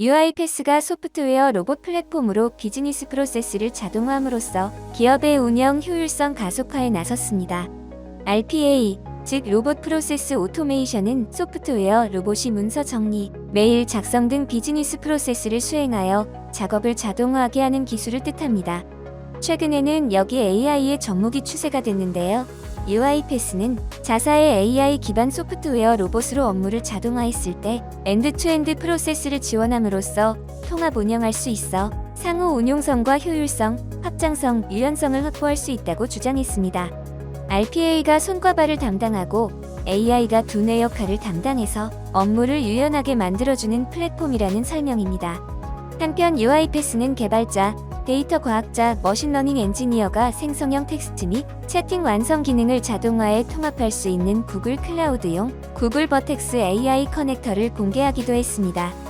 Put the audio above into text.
UiPath가 소프트웨어 로봇 플랫폼으로 비즈니스 프로세스를 자동화함으로써 기업의 운영 효율성 가속화에 나섰습니다. RPA, 즉 로봇 프로세스 오토메이션은 소프트웨어 로봇이 문서 정리, 메일 작성 등 비즈니스 프로세스를 수행하여 작업을 자동화하게 하는 기술을 뜻합니다. 최근에는 여기 AI의 접목이 추세가 됐는데요. UiPath는 자사의 AI 기반 소프트웨어 로봇으로 업무를 자동화했을 때 엔드투엔드 프로세스를 지원함으로써 통합 운영할 수 있어 상호 운용성과 효율성, 확장성, 유연성을 확보할 수 있다고 주장했습니다. RPA가 손과 발을 담당하고 AI가 두뇌 역할을 담당해서 업무를 유연하게 만들어주는 플랫폼이라는 설명입니다. 한편 UiPath는 개발자, 데이터 과학자, 머신러닝 엔지니어가 생성형 텍스트 및 채팅 완성 기능을 자동화에 통합할 수 있는 구글 클라우드용 구글 버텍스 AI 커넥터를 공개하기도 했습니다.